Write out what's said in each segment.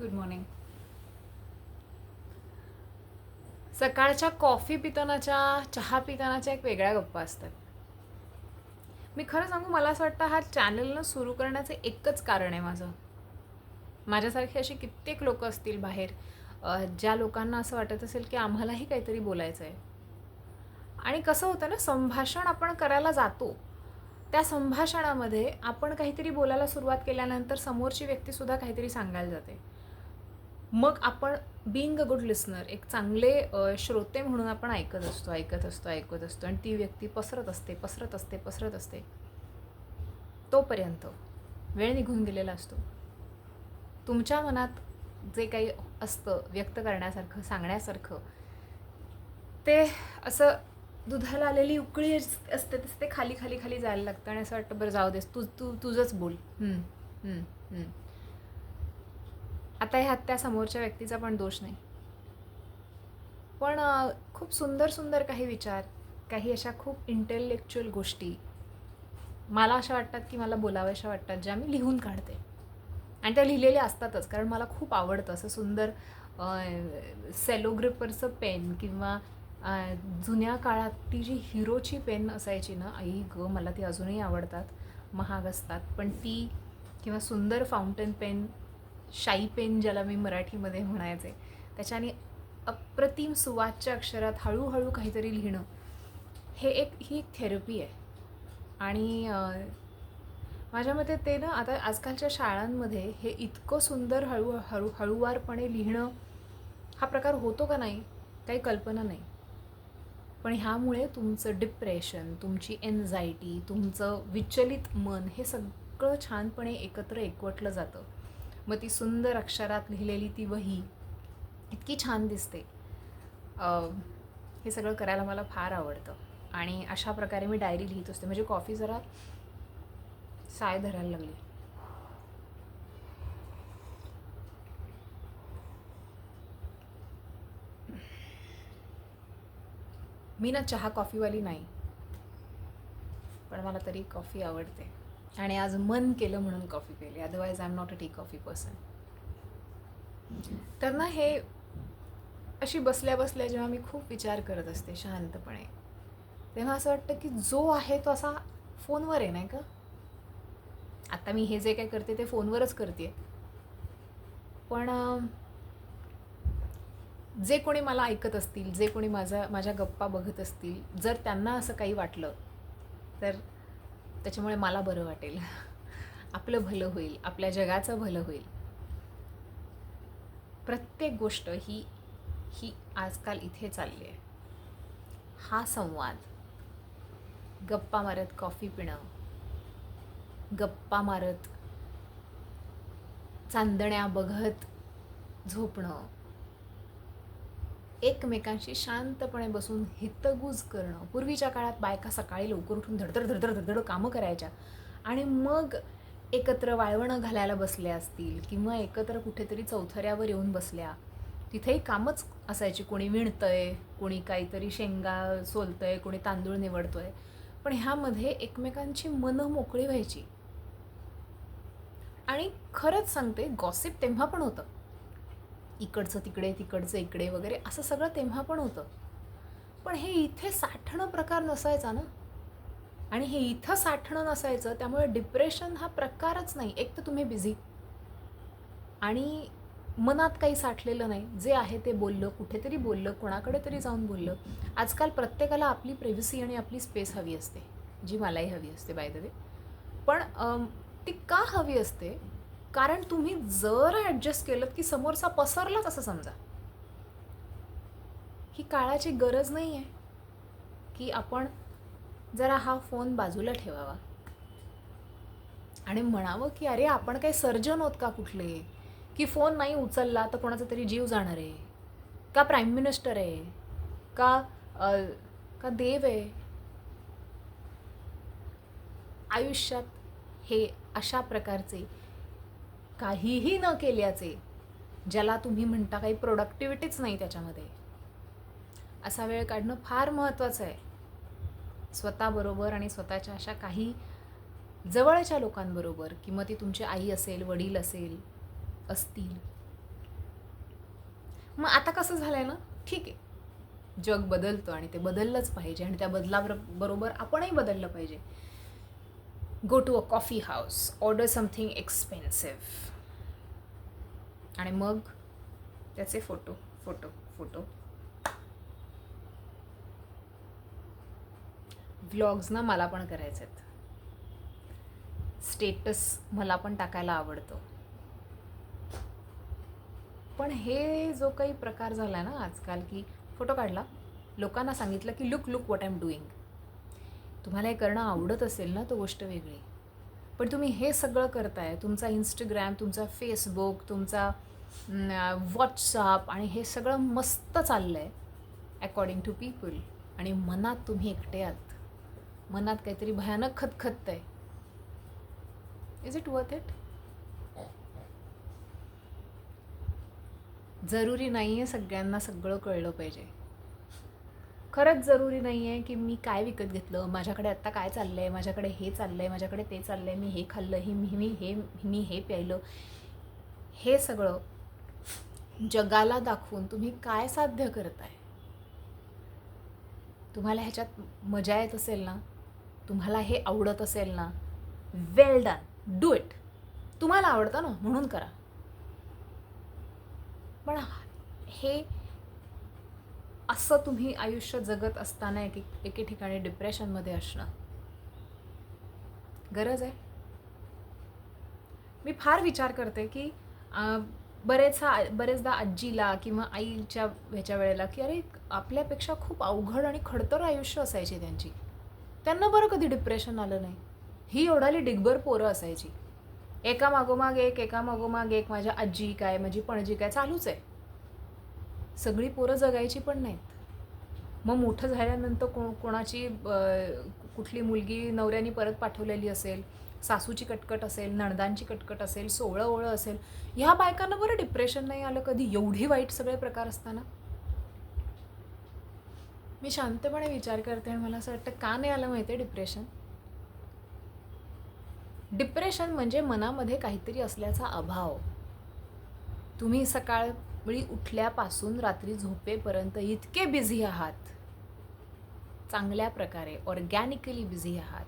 Good morning सकाळच्या coffee पितानाच्या चहा पितानाच्या एक वेगळ्या गप्पा असतात. मी खरं सांगू मला असं वाटतं हा चॅनलनं सुरू करण्याचं एकच कारण आहे माझं. माझ्यासारखी अशी कित्येक लोक असतील बाहेर ज्या लोकांना असं वाटत असेल की आम्हालाही काहीतरी बोलायचं आहे. आणि कसं होतं ना संभाषण आपण करायला जातो. त्या संभाषणामध्ये आपण काहीतरी बोलायला सुरुवात केल्यानंतर समोरची व्यक्तीसुद्धा काहीतरी सांगायला जाते. मग आपण बिंग अ गुड लिसनर एक चांगले श्रोते म्हणून आपण ऐकत असतो ऐकत असतो ऐकत असतो आणि ती व्यक्ती पसरत असते पसरत असते पसरत असते. तोपर्यंत वेळ निघून गेलेला असतो. तुमच्या मनात जे काही असतं व्यक्त करण्यासारखं सांगण्यासारखं ते असं दुधाला आलेली उकळी अस- असते तसं ते खाली खाली खाली जायला लागतं आणि असं वाटतं बरं जाऊ देस तू तू तुझंच बोल. आता ह्यात त्या समोरच्या व्यक्तीचा पण दोष नाही. पण खूप सुंदर सुंदर काही विचार काही अशा खूप इंटेलेक्च्युअल गोष्टी मला अशा वाटतात की मला बोलाव्याशा वाटतात ज्या मी लिहून काढते. आणि त्या लिहिलेल्या असतातच कारण मला खूप आवडतं असं सुंदर सेलोग्रिपरचं पेन किंवा जुन्या काळात ती जी हिरोची पेन असायची ना आई ग मला ती अजूनही आवडतात महाग असतात. पण ती किंवा सुंदर फाउंटेन पेन शाई पेन ज्याला मी मराठीमध्ये म्हणायचे. त्याच्याने अप्रतिम सुवाच्य अक्षरात हळूहळू काहीतरी लिहिणं हे एक ही एक थेरपी आहे. आणि माझ्या मते ते ना आता आजकालच्या शाळांमध्ये हे इतकं सुंदर हळू हळू हळूवारपणे लिहिणं हा प्रकार होतो का नाही काही कल्पना नाही. पण ह्यामुळे तुमचं डिप्रेशन तुमची एन्झायटी तुमचं विचलित मन हे सगळं छानपणे एकत्र एकवटलं जातं. मग ती सुंदर अक्षरात लिहिलेली ती वही इतकी छान दिसते. हे सगळं करायला मला फार आवडतं. आणि अशा प्रकारे मी डायरी लिहित असते. म्हणजे कॉफी जरा साय धरायला लागली. मी ना चहा कॉफीवाली नाही. पण मला तरी कॉफी आवडते. आणि आज मन केलं म्हणून कॉफी पिली otherwise I am not a tea coffee person तर ना हे अशी बसल्या बसल्या जेव्हा मी खूप विचार करत असते शांतपणे तेव्हा असं वाटतं की जो आहे तो असा फोनवर आहे नाही का? आत्ता मी हे जे काय करते ते फोनवरच करते. पण जे कोणी मला ऐकत असतील जे कोणी माझा माझ्या गप्पा बघत असतील जर त्यांना असं काही वाटलं तर त्याच्यामुळे मला बरं वाटेल. आपलं भलं होईल आपल्या जगाचं भलं होईल. प्रत्येक गोष्ट ही ही आजकाल इथे चालली आहे. हा संवाद गप्पा मारत कॉफी पिणं गप्पा मारत चांदण्या बघत झोपणं एकमेकांशी शांतपणे बसून हितगुज करणं. पूर्वीच्या काळात बायका सकाळी लवकर उठून धडधड धडधड धडधड कामं करायच्या. आणि मग एकत्र वाळवणं घालायला बसल्या असतील किंवा एकत्र कुठेतरी चौथऱ्यावर येऊन बसल्या तिथेही कामच असायची. कोणी विणतंय कोणी काहीतरी शेंगा सोलतंय कोणी तांदूळ निवडतोय. पण ह्यामध्ये एकमेकांची मनं मोकळी व्हायची. आणि खरंच सांगते गॉसिप तेव्हा पण होतं. इकडचं तिकडे तिकडचं इकडे वगैरे असं सगळं तेव्हा पण होतं. पण हे इथे साठणं प्रकार नसायचा ना? आणि हे इथं साठणं नसायचं त्यामुळे डिप्रेशन हा प्रकारच नाही. एक तर तुम्ही बिझी आणि मनात काही साठलेलं नाही. जे आहे ते बोललं कुठेतरी बोललं कोणाकडे तरी जाऊन बोललं. आजकाल प्रत्येकाला आपली प्रेव्हसी आणि आपली स्पेस हवी असते. जी मलाही हवी असते बाय द वे पण ती का हवी असते? कारण तुम्ही जर ॲडजस्ट केलं की समोरचा पसरलाच असं समजा? ही काळाची गरज नाही आहे की आपण जरा हा फोन बाजूला ठेवावा. आणि म्हणावं की अरे आपण काही सर्जन होत का कुठले? की फोन नाही उचलला तर कोणाचा तरी जीव जाणार आहे? का प्राईम मिनिस्टर आहे? का का देव आहे? आयुष्यात हे अशा प्रकारचे काहीही न केल्याचे ज्याला तुम्ही म्हणता काही प्रोडक्टिव्हिटीच नाही त्याच्यामध्ये. असा वेळ काढणं फार महत्त्वाचं आहे. स्वतःबरोबर आणि स्वतःच्या अशा काही जवळच्या लोकांबरोबर किंवा ती तुमची आई असेल वडील असेल असतील. मग आता कसं झालं आहे ना? ठीक आहे. जग बदलतं आणि ते बदललंच पाहिजे आणि त्या बदलाबर बरोबर आपणही बदललं पाहिजे. Go to a coffee house order something expensive आणि मग त्याचे फोटो फोटो फोटो. व्लॉग्स ना मला पण करायचे आहेत. स्टेटस मला पण टाकायला आवडतं. पण हे जो काही प्रकार झाला आहे ना आजकाल की फोटो काढला लोकांना सांगितलं की look look what I am doing तुम्हाला हे करणं आवडत असेल ना तो गोष्ट वेगळी. पण तुम्ही हे सगळं करताय. तुमचा इंस्टाग्राम तुमचा फेसबुक तुमचा व्हॉट्सअप आणि हे सगळं मस्त चाललं आहे अकॉर्डिंग टू पीपल आणि मनात तुम्ही एकटे आहात. मनात काहीतरी भयानक खतखत आहे इज इट वर्थ इट जरुरी नाही आहे सगळ्यांना सगळं कळलं पाहिजे. खरंच जरुरी नाही आहे की मी काय विकत घेतलं माझ्याकडे आत्ता काय चाललं आहे माझ्याकडे हे चाललं आहे माझ्याकडे ते चाललं आहे मी हे खाल्लं हे मी मी हे मी हे प्यायलं. हे सगळं जगाला दाखवून तुम्ही काय साध्य करताय? तुम्हाला ह्याच्यात मजा येत असेल ना? तुम्हाला हे आवडत असेल ना? वेल डन डू इट तुम्हाला आवडतं ना? म्हणून करा. पण हे असं तुम्ही आयुष्य जगत असताना एक एके ठिकाणी डिप्रेशनमध्ये असणं. गरज आहे? मी फार विचार करते की बरेचसा बरेचदा आजीला किंवा आईच्या ह्याच्या वेळेला की अरे आपल्यापेक्षा खूप अवघड आणि खडतर आयुष्य असायची त्यांची. त्यांना बरं कधी डिप्रेशन आलं नाही. ही एवढाली डिगभर पोरं असायची. एका मागोमाग एक एका मागोमाग एक माझ्या आजी काय माझी पणजी काय चालूच आहे. सगळी पोरं जगायची पण नाहीत. मग मोठं झाल्यानंतर को कोणाची कुठली मुलगी नवऱ्यानी परत पाठवलेली असेल सासूची कटकट असेल नणदांची कटकट असेल सोळं ओळं असेल ह्या बायकांना बरं डिप्रेशन नाही आलं कधी? एवढी वाईट सगळे प्रकार असताना? मी शांतपणे विचार करते आणि मला असं वाटतं का नाही आलं माहिती आहे डिप्रेशन डिप्रेशन म्हणजे मनामध्ये काहीतरी असल्याचा अभाव. तुम्ही सकाळ उठल्यापासून रात्री झोपेपर्यंत इतके बिझी आहात. चांगल्या प्रकारे ऑर्गॅनिकली बिझी आहात.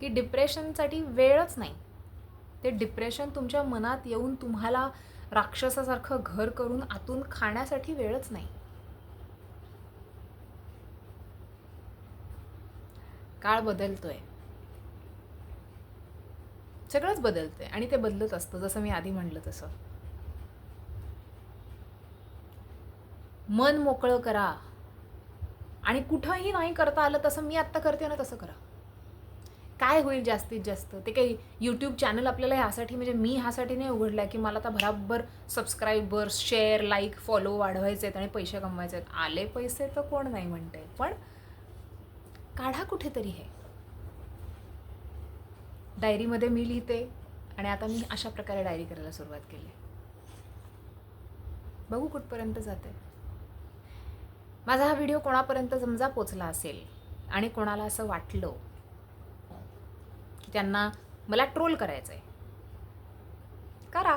की डिप्रेशनसाठी वेळच नाही. ते डिप्रेशन तुमच्या मनात येऊन तुम्हाला राक्षसासारखं घर करून आतून खाण्यासाठी वेळच नाही. काळ बदलतोय. सगळंच बदलतंय आणि ते बदलत असतं जसं मी आधी म्हणलं तसं. मन मोकळं करा. आणि कुठंही नाही करता आलं तसं मी आत्ता करते ना तसं करा. काय होईल जास्तीत जास्त? ते काही यूट्यूब चॅनल आपल्याला ह्यासाठी म्हणजे मी ह्यासाठी नाही उघडलं आहे की मला आता भराभर सबस्क्रायबर्स शेअर लाईक फॉलो वाढवायचे आहेत आणि पैसे कमवायचे आहेत. आले पैसे तर कोण नाही म्हणते पण काढा कुठेतरी हे. डायरीमध्ये मी लिहिते आणि आता मी अशा प्रकारे डायरी करायला सुरुवात केली. बघू कुठपर्यंत जाते. माझा हा व्हिडिओ कोणापर्यंत समजा पोचला असेल आणि कोणाला असं वाटलं की त्यांना मला ट्रोल करायचं आहे करा.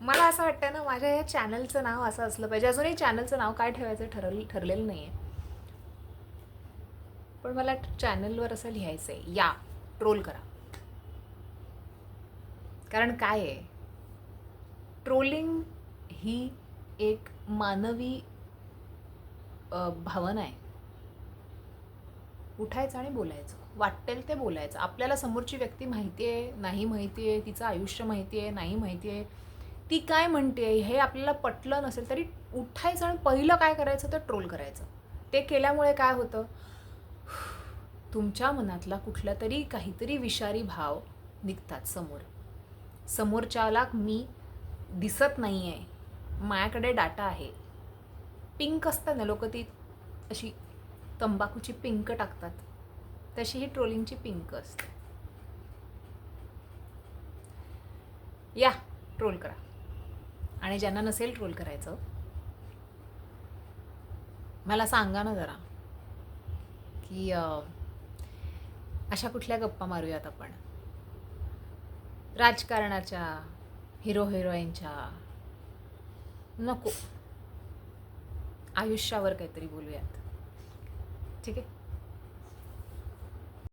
मला असं वाटतं ना माझ्या या चॅनलचं नाव असं असलं पाहिजे. अजूनही चॅनलचं नाव काय ठेवायचं ठरवलं ठरलेलं नाही आहे पण मला चॅनलवर असं लिहायचं आहे या ट्रोल करा. कारण काय आहे? ट्रोलिंग ही एक मानवी भावना आहे. उठायचं आणि बोलायचं. वाटेल ते बोलायचं. आपल्याला समोरची व्यक्ती माहिती आहे नाही माहिती आहे तिचं आयुष्य माहिती आहे नाही माहिती आहे ती काय म्हणते हे आपल्याला पटलं नसेल तरी उठायचं आणि पहिलं काय करायचं तर ट्रोल करायचं. ते केल्यामुळे काय होतं? तुमच्या मनातला कुठला तरी काहीतरी विषारी भाव निघतात समोर. समोरच्याला मी दिसत नाही आहे माझ्याकडे डाटा आहे. पिंक असतं ना लोक ती अशी तंबाखूची पिंक टाकतात. तशी ही ट्रोलिंगची पिंक असते. या ट्रोल करा. आणि ज्यांना नसेल ट्रोल करायचं मला सांगा ना जरा की अशा कुठल्या गप्पा मारूयात आपण? राजकारणाच्या हिरो हिरोईनच्या नको. आयुष्यावर काहीतरी बोलूयात. ठीक आहे?